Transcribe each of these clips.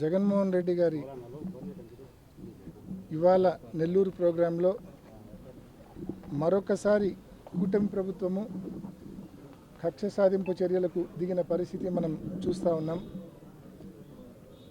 జగన్మోహన్ రెడ్డి గారి ఇవాళ నెల్లూరు ప్రోగ్రాంలో మరొకసారి కూటమి ప్రభుత్వము కక్ష సాధింపు చర్యలకు దిగిన పరిస్థితి మనం చూస్తూ ఉన్నాం.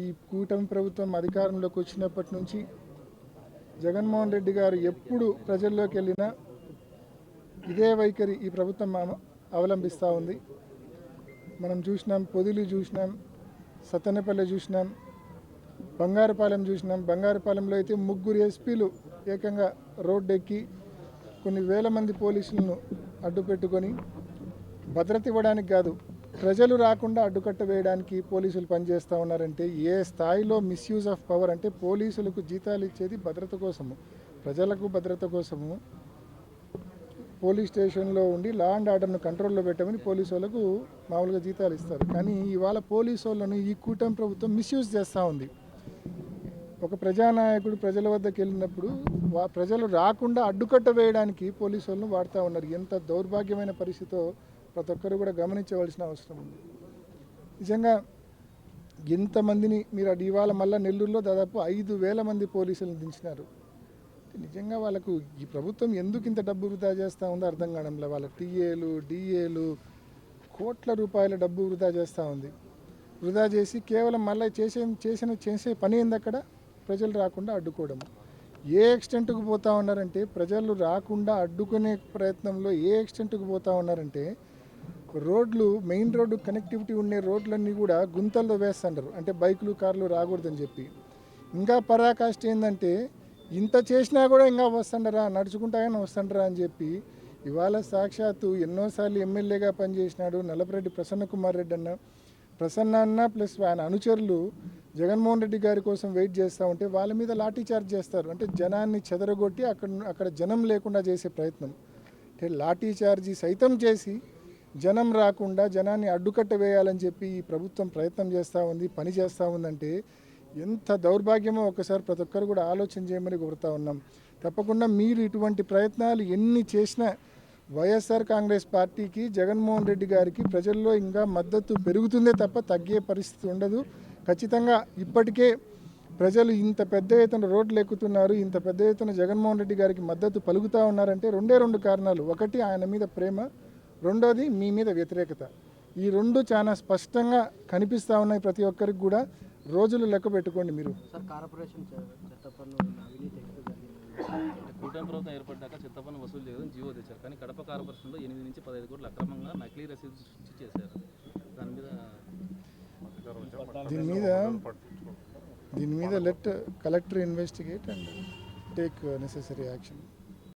ఈ కూటమి ప్రభుత్వం అధికారంలోకి వచ్చినప్పటి నుంచి జగన్మోహన్ రెడ్డి గారు ఎప్పుడు ప్రజల్లోకి వెళ్ళినా ఇదే వైఖరి ఈ ప్రభుత్వం అవలంబిస్తూ ఉంది. మనం చూసినాం పొదిలి చూసినాం సత్తెనపల్లి చూసినాం బంగారుపాలెం చూసినాం. బంగారుపాలెంలో అయితే ముగ్గురు ఎస్పీలు ఏకంగా రోడ్డు ఎక్కి కొన్ని వేల మంది పోలీసులను అడ్డు పెట్టుకొని భద్రత ఇవ్వడానికి కాదు ప్రజలు రాకుండా అడ్డుకట్ట వేయడానికి పోలీసులు పనిచేస్తూ ఉన్నారంటే ఏ స్థాయిలో మిస్యూజ్ ఆఫ్ పవర్ అంటే పోలీసులకు జీతాలు ఇచ్చేది భద్రత కోసము. ప్రజలకు భద్రత కోసము పోలీస్ స్టేషన్లో ఉండి లా అండ్ ఆర్డర్ను కంట్రోల్లో పెట్టమని పోలీసు వాళ్ళకు మామూలుగా జీతాలు ఇస్తారు. కానీ ఇవాళ పోలీసు వాళ్ళను ఈ కూటమి ప్రభుత్వం మిస్యూజ్ చేస్తూ ఉంది. ఒక ప్రజానాయకుడు ప్రజల వద్దకు వెళ్ళినప్పుడు వా ప్రజలు రాకుండా అడ్డుకట్ట వేయడానికి పోలీసు వాళ్ళు వాడుతూ ఉన్నారు. ఎంత దౌర్భాగ్యమైన పరిస్థితితో ప్రతి ఒక్కరు కూడా గమనించవలసిన అవసరం ఉంది. నిజంగా ఎంతమందిని మీరు అటు ఇవాళ మళ్ళీ నెల్లూరులో దాదాపు ఐదు వేల మంది పోలీసులను దించినారు. నిజంగా వాళ్ళకు ఈ ప్రభుత్వం ఎందుకు ఇంత డబ్బు వృధా చేస్తూ ఉందో అర్థం కావడంలో. వాళ్ళ టీఏలు డిఏలు కోట్ల రూపాయల డబ్బు వృధా చేస్తూ ఉంది. వృధా చేసి కేవలం మళ్ళీ చేసే చేసిన చేసే పని ఏంది అక్కడ? ప్రజలు రాకుండా అడ్డుకోవడం ఏ ఎక్స్టెంట్కు పోతా ఉన్నారంటే ప్రజలు రాకుండా అడ్డుకునే ప్రయత్నంలో ఏ ఎక్స్టెంట్కు పోతా ఉన్నారంటే రోడ్లు మెయిన్ రోడ్డు కనెక్టివిటీ ఉండే రోడ్లన్నీ కూడా గుంతల్లో వేస్తుంటారు అంటే బైకులు కార్లు రాకూడదని చెప్పి. ఇంకా పరాకాష్ట ఏంటంటే ఇంత చేసినా కూడా ఇంకా వస్తుండరా నడుచుకుంటాగానే వస్తుండరా అని చెప్పి ఇవాళ సాక్షాత్తు ఎన్నోసార్లు ఎమ్మెల్యేగా పనిచేసినాడు నల్లపరెడ్డి ప్రసన్న కుమార్ రెడ్డి అన్న. ప్రసన్న అన్న ప్లస్ ఆయన అనుచరులు జగన్మోహన్ రెడ్డి గారి కోసం వెయిట్ చేస్తూ ఉంటే వాళ్ళ మీద లాఠీ చార్జ్ చేస్తారు. అంటే జనాన్ని చెదరగొట్టి అక్కడ అక్కడ జనం లేకుండా చేసే ప్రయత్నం. అంటే లాఠీ చార్జీ సైతం చేసి జనం రాకుండా జనాన్ని అడ్డుకట్ట వేయాలని చెప్పి ఈ ప్రభుత్వం ప్రయత్నం చేస్తూ ఉంది పని చేస్తూ ఉందంటే ఎంత దౌర్భాగ్యమో ఒకసారి ప్రతి ఒక్కరు కూడా ఆలోచన చేయమని కోరుతా ఉన్నాం. తప్పకుండా మీరు ఇటువంటి ప్రయత్నాలు ఎన్ని చేసినా వైఎస్ఆర్ కాంగ్రెస్ పార్టీకి జగన్మోహన్ రెడ్డి గారికి ప్రజల్లో ఇంకా మద్దతు పెరుగుతుందే తప్ప తగ్గే పరిస్థితి ఉండదు. ఖచ్చితంగా ఇప్పటికే ప్రజలు ఇంత పెద్ద ఎత్తున రోడ్లు ఎక్కుతున్నారు ఇంత పెద్ద ఎత్తున జగన్మోహన్ రెడ్డి గారికి మద్దతు పలుకుతూ ఉన్నారంటే రెండే రెండు కారణాలు. ఒకటి ఆయన మీద ప్రేమ రెండోది మీ మీద వ్యతిరేకత. ఈ రెండు చాలా స్పష్టంగా కనిపిస్తూ ఉన్నాయి ప్రతి ఒక్కరికి కూడా. రోజులు లెక్క పెట్టుకోండి మీరు. సార్ కార్పొరేషన్ చ- చెత్త పన్ను అవినీతి ఎక్కువ జరిగింది? అంటే కూటమి ప్రభుత్వం ఏర్పడ్డాక చెత్త పన్ను వసూలు చేయడం జీవో తెచ్చారు. కానీ కడప కార్పొరేషన్లో ఎనిమిది నుంచి పదహైదు కోట్లు అక్రమంగా నకిలీ రసీదు సృష్టి చేశారు. దాని మీద దీని మీద దీని మీద let collector investigate and take necessary action